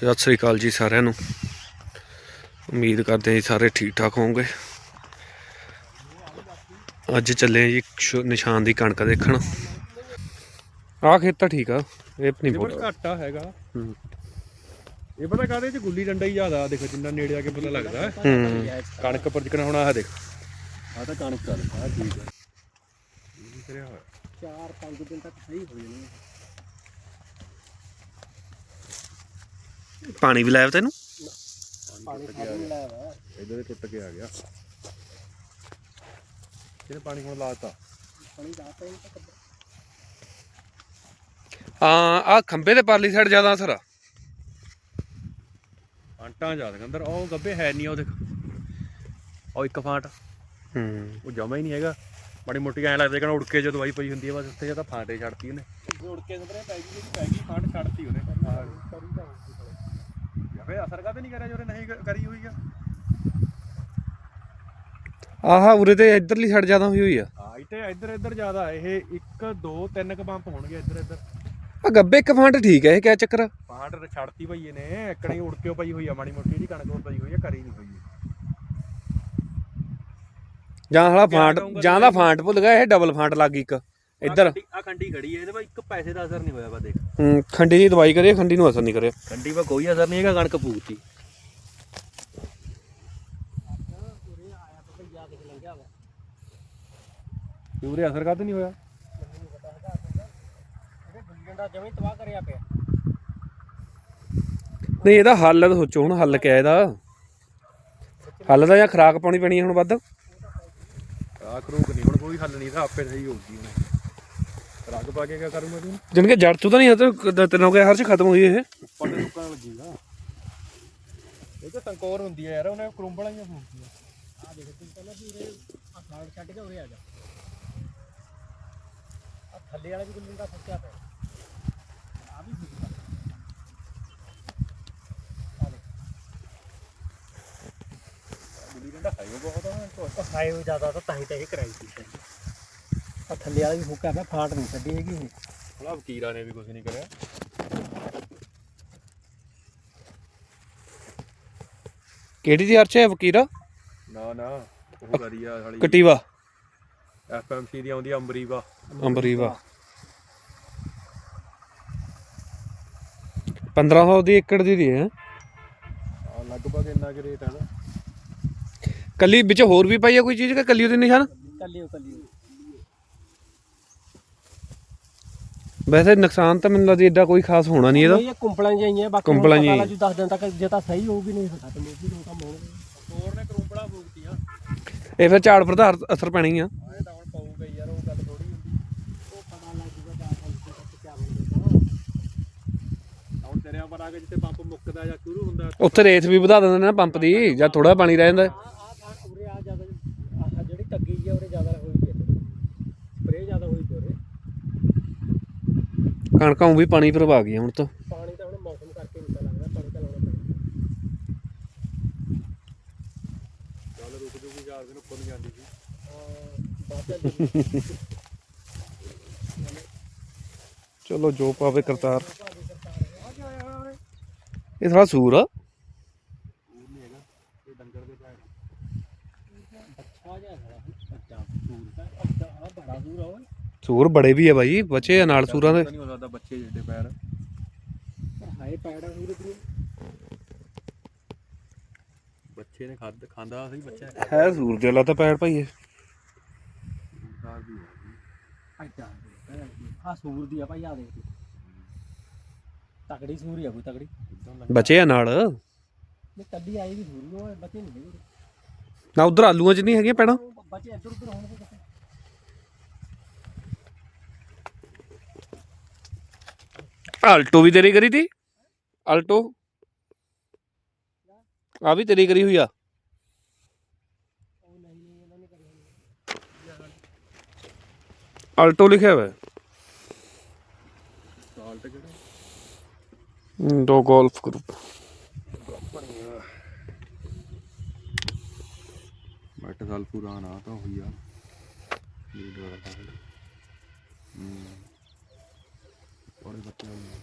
ਸਤਿ ਸ੍ਰੀ ਅਕਾਲ ਜੀ ਸਾਰਿਆਂ ਨੂੰ। ਉਮੀਦ ਕਰਦੇ ਹਾਂ ਸਾਰੇ ਠੀਕ ਠਾਕ ਹੋਵੋਗੇ। ਅੱਜ ਚੱਲੇ ਜੀ ਨਿਸ਼ਾਨ ਦੀ ਕਣਕ ਦੇਖਣ। ਆਹ ਖੇਤ ਤਾਂ ਠੀਕ ਆ ਇਹ ਨਹੀਂ ਬਹੁਤ ਘੱਟ ਆ ਹੈਗਾ। ਹੂੰ। ਇਹ ਪਤਾ ਕਾਹਦੇ ਚ ਗੁੱਲੀ ਡੰਡਾ ਹੀ ਜ਼ਿਆਦਾ ਦੇਖੋ ਜਿੰਨਾ ਨੇੜੇ ਆ ਕੇ ਪਤਾ ਲੱਗਦਾ। ਕਣਕ ਪਰ ਜਿਕਣਾ ਹੁਣ ਆਹ ਦੇਖ। ਆ ਤਾਂ ਕਣਕ ਆ ਠੀਕ ਕਰਿਆ ਹੋਇਆ। 4-5 ਦਿਨ ਤੱਕ ਸਹੀ ਹੋ ਜਾਣੀ ਪਾਣੀ ਵੀ ਲਾਇਆ ਤੈਨੂੰ? ਪਾਣੀ ਲਾਇਆ ਇਧਰ ਟੁੱਟ ਕੇ ਆ ਗਿਆ। ਕਿਹਨੇ ਪਾਣੀ ਹੁਣ ਲਾਤਾ? ਪਾਣੀ ਤੱਕ ਹਾਂ ਆ ਖੰਬੇ। ਦੇ ਪਰਲੀ ਸਾਈਡ ਜ਼ਿਆਦਾ ਅਸਰ ਆ। ਆਂਟਾਂ ਜ਼ਿਆਦਾ ਅੰਦਰ। ਉਹ ਗੱਬੇ ਹੈ ਨਹੀਂ ਉਹ ਦੇਖ। ਉਹ ਇੱਕ ਫਾਂਟ। ਹੂੰ। ਉਹ ਜਮਾ ਹੀ ਨਹੀਂ ਹੈਗਾ। ਮਾੜੀ ਮੋਟੀ ਐ ਲੱਗਦਾ ਕਿ ਉੜ ਕੇ ਜੋ ਦਵਾਈ ਪਈ ਹੁੰਦੀ ਹੈ ਬਸ ਉੱਥੇ ਜਾਂ ਤਾਂ ਫਾਂਟੇ ਛੱਡਤੀ ਉਹਨੇ। ਜੋੜ ਕੇ ਸਪਰੇ ਪੈ ਗਈ ਪੈ ਗਈ ਫਾਂਟ ਛੱਡਤੀ ਉਹਨੇ। ਜਾਵੇ ਅਸਰ ਕਾਤੇ ਨਹੀਂ ਕਰਿਆ ਜੋ ਉਹਨੇ ਨਹੀਂ ਕ- ਕਰੀ ਹੋਈ ਆ? ਆਹ ਉਰੇ ਤੇ ਇਧਰਲੀ ਸਾਈਡ ਜ਼ਿਆਦਾ ਹੋਈ ਹੋਈ ਆ। ਹਾਂ ਇੱਥੇ ਇੱਧਰ ਇੱਧਰ ਜ਼ਿਆਦਾ ਇਹ 1 2 3 ਕ ਪੰਪ ਹੋਣਗੇ ਇੱਧਰ ਇੱਧਰ। ਆ ਗੱਬੇ ਇੱਕ ਫਾਂਟ ਠੀਕ ਹੈ ਇਹ ਕਿਆ ਚੱਕਰ ਆ? ਫਾਂਟ ਛੱਡਤੀ ਭਈਏ ਨੇ ਇੱਕਣੀ ਉੜ ਕੇ ਪਈ ਹੋਈ ਆ ਮਾੜੀ ਮੋਟੀ ਜਿਹੜੀ ਕਣਕ ਉਹ ਪਈ ਹੋਈ ਆ ਕਰੀ ਨਹੀਂ ਹੋਈ ਜਾਂ ਹਲਾ ਫਾਂਟ ਜਾਂ ਦਾ ਫਾਂਟ ਭੁੱਲ ਗਿਆ ਇਹ ਡਬਲ ਫਾਂਟ ਲੱਗ ਗਈ ਇੱਕ। ਇੱਧਰ। ਆ ਖੰਡੀ ਖੜੀ ਹੈ ਇਹਦੇ ਬਾਈ ਇੱਕ ਪੈਸੇ ਦਾ ਅਸਰ ਨਹੀਂ ਹੋਇਆ ਵਾ ਦੇਖ। ਹੂੰ ਖੰਡੀ ਦੀ ਦਵਾਈ ਕਰੀਏ ਖੰਡੀ ਨੂੰ ਅਸਰ ਨਹੀਂ ਕਰਿਆ ਖੰਡੀ ਵਾ ਕੋਈ ਅਸਰ ਨਹੀਂ ਹੈਗਾ ਕਣਕ ਪੂਗਤੀ ਪੂਰੇ ਅਸਰ ਕਾਤੇ ਨਹੀਂ ਹੋਇਆ? ਨਹੀਂ ਇਹਦਾ ਹੱਲ ਤਾਂ ਸੋਚੋ ਹੁਣ ਹੱਲ ਕਿਆ ਇਹਦਾ? ਹੱਲ ਦਾ ਜਾਂ ਖਰਾਕ ਪਾਉਣੀ ਪੈਣੀ ਹੈ ਹੁਣ ਵੱਧ? ਆ ਕਰੂਕ ਨਹੀਂ ਹੁਣ ਕੋਈ ਹੱਲ ਨਹੀਂ ਤਾਂ ਆਪੇ ਸਹੀ ਹੋਊਗੀ ਹੁਣ। ਰੰਗ ਪਾ ਕੇ ਕੀ ਕਰੂੰਗਾ ਤੂੰ? ਜਾਣੀ ਕਿ ਜੜ ਤੋਂ ਤਾਂ ਨਹੀਂ ਹੈ ਤੈਨੂੰ ਹੋ ਗਿਆ ਹਰ ਚ ਖਤਮ ਹੋਈ ਇਹ? ਉੱਪਰ ਦੇ ਰੁਕਣ ਲੱਗੀਗਾ ਇਹ ਤਾਂ ਸੰਕੋਰ ਹੁੰਦੀ ਹੈ ਯਾਰ ਉਹਨੇ ਕਰੂੰਬਲਾਂ ਹੀ ਹੁੰਦੀਆਂ ਆ ਦੇਖ ਤੂੰ ਪਹਿਲਾਂ ਵੀ ਉਰੇ ਆ ਸਾਈਡ ਛੱਡ ਕੇ ਉਰੇ ਆ ਜਾ। ਆ ਥੱਲੇ ਵਾਲਾ ਵੀ ਗੁੱਲੀ ਡੰਡਾ ਫਸਿਆ ਪਿਆ। ਆ ਵੀ ਆ ਦੇਖ। ਗੁੱਲੀ ਡੰਡਾ ਉਹ ਬਹੁਤ ਆ ਉਹ ਹਾਈ ਹੋ ਜ਼ਿਆਦਾ ਤਾਂ ਤਾਂ ਹੀ ਤਾਂ ਇਹ ਕਰਾਈ ਸੀ। ਆ ਥੱਲੇ ਵਾਲਾ ਵੀ ਫੁੱਕਿਆ ਪਿਆ ਫਾਟ ਨਹੀਂ ਛੱਡੀ ਹੈਗੀ ਇਹ। ਭਲਾ ਵਕੀਰਾਂ ਨੇ ਵੀ ਕੁਝ ਨਹੀਂ ਕਰਿਆ। ਕਿਹੜੀ ਦੀ ਅਰਚ ਹੈ ਫਕੀਰਾ ਨਾ ਨਾ ਉਹ ਵਧੀਆ ਸਾਲੀ। ਕਟੀਵਾ। ਐਫਐਮਸੀ ਦੀ ਆਉਂਦੀ ਅੰਬਰੀਵਾ। ਅੰਬਰੀਵਾ। 1500 ਦੀ ਏਕੜ ਦੀ ਦੀ ਹੈ। ਆ ਲਗਭਗ ਇੰਨਾ ਕਿ ਰੇਟ ਹੈ ਨਾ। ਕੱਲੀ ਵਿੱਚ ਹੋਰ ਵੀ ਪਾਈ ਹੈ ਕੋਈ ਚੀਜ਼ ਕਿ ਕੱਲੀ ਉਹਦੇ ਨਿਸ਼ਾਨ? ਕੱਲੀ ਕੱਲੀ ਵੈਸੇ ਨੁਕਸਾਨ ਤਾਂ ਮੈਨੂੰ ਲੱਗਦਾ ਏਡਾ ਕੋਈ ਖਾਸ ਹੋਣਾ ਨਹੀਂ ਇਹਦਾ। ਇਹ ਕੁੰਪਲਾਂ ਬਾਕੀ ਜਿਹੀਆਂ। ਲੱਜੂ 10 ਦਿਨ ਤੱਕ ਜੇ ਤਾਂ ਸਹੀ ਹੋਊਗੀ ਨਹੀਂ ਤਾਂ ਖਤਮ ਹੋਊਗੀ ਹੁਣ ਕੰਮ ਹੋਣਗੇ ਹੋਰ ਨੇ ਕਰੂੰਬਲਾ ਫੂਕਤੀਆਂ। ਇਹ ਫਿਰ ਝਾੜ ਪ੍ਰਧਾਰ ਅਸਰ ਪੈਣੀ ਆ। ਆਏ ਤਾਂ ਹੁਣ ਪਊਗਾ ਹੀ ਯਾਰ ਉਹ ਗੱਲ ਥੋੜੀ ਹੁੰਦੀ। ਉਹ ਪਤਾ ਲੱਗ ਜੂਗਾ 10 ਦਿਨ ਤੱਕ ਕਿਆ ਬਣਦਾ ਹੁਣ ਤੇਰੇ ਪਰ ਆ ਕੇ ਜਿੱਥੇ ਪੰਪ ਮੁੱਕਦਾ ਜਾਂ ਸ਼ੁਰੂ ਹੁੰਦਾ। ਉੱਥੇ ਰੇਤ ਵੀ ਵਧਾ ਦਿੰਦੇ ਨੇ ਨਾ ਪੰਪ ਦੀ ਜਾਂ ਥੋੜਾ ਪਾਣੀ ਰਹਿ ਜਾਂਦਾ ਆ ਆ ਥਾਂ ਉਰੇ ਆ ਜ਼ਿਆਦਾ ਆਹ ਜਿਹੜੀ ਤੱਗੀ ਜੀ ਆ ਉਰੇ ਜ਼ਿਆਦਾ ਹੋਈ ਪਈ ਸਪਰੇ ਜ਼ਿਆਦਾ ਹੋਈ ਪਈ ਉਰੇ ਕਣਕਾਂ ਨੂੰ ਵੀ ਪਾਣੀ ਭਰਵਾ ਗਈਆਂ ਹੁਣ ਤਾਂ। ਪਾਣੀ ਤਾਂ ਹੁਣ ਮੌਸਮ ਕਰਕੇ ਨਹੀਂ ਲੱਗਦਾ ਪਾਣੀ ਤਾਂ ਲਾਉਣਾ ਪੈਣਾ। ਚੱਲ ਰੁਕ ਜੂਗੀ ਚਾਰ ਦਿਨ ਉੱਪਰ ਨੂੰ ਜਾਂਦੀ ਸੀ। ਚਲੋ ਜੋ ਪਾਵੇ ਕਰਤਾਰ। ਇਹ ਥੋੜਾ ਸੂਰ ਆ। ਅੱਛਾ ਜਿਹਾ ਹੈ ਅੱਛਾ ਦੂਰ ਦਾ ਅੱਛਾ ਆ ਬੜਾ ਦੂਰ ਆ ਓਏ। ਸੂਰ ਬੜੇ ਵੀ ਆ ਬਾਈ ਬੱਚੇ ਆ ਨਾਲ ਸੂਰਾਂ ਦੇ। ਨਹੀਂ ਹੋ ਸਕਦਾ ਬੱਚੇ ਜਿਹੜੇ ਪੈਰ ਹਾਏ ਪੈੜਾ ਬੱਚੇ ਨੇ ਖਾਦ ਖਾਂਦਾ ਸੀ ਬੱਚਾ। ਹੈ ਸੂਰ ਦੇ ਲਾ ਤਾਂ ਪੈੜ ਭਾਈਏ ਦਾਰ ਵੀ ਹੈ। ਅੱਛਾ ਆ ਸੂਰ ਦੀ ਆ ਭਾਈ ਆ ਦੇਖ। ਤਕੜੀ ਸੂਰ ਹੀ ਆ ਕੋਈ ਤਕੜੀ। ਬੱਚੇ ਆ ਨਾਲ। ਨਹੀਂ ਕੱਲੀ ਆਈ ਵੀ ਸੂਰੀ ਉਹ ਬੱਚੇ ਨਹੀਂ ਹੈਗੇ। ਨਾ ਉਧਰ ਆਲੂਆਂ ਚ ਨਹੀਂ ਹੈਗੀਆਂ ਪੈਣਾ ਬੱਚੇ ਇੱਧਰ ਉੱਧਰ ਹੋਣਗੇ। ਆਲਟੋ ਵੀ ਤੇਰੀ ਕਰੀ ਤੀ? ਆਲਟੋ ਆ ਵੀ ਤੇਰੀ ਕਰੀ ਹੋਈ ਆ। ਆਲਟੋ ਲਿਖਿਆ ਹੋਇਆ। ਸਾਲਟ ਕਿਹੜਾ ਦੋ ਗੋਲਫ ਗਰੁੱਪ। ਬਟ ਸਾਲ ਪੁਰਾਣਾ ਤਾਂ ਹੋਈ ਆ। ਲੀਡਰ ਹੂੰ। ਬੜੇ ਬੱਚੇ ਹੋਏ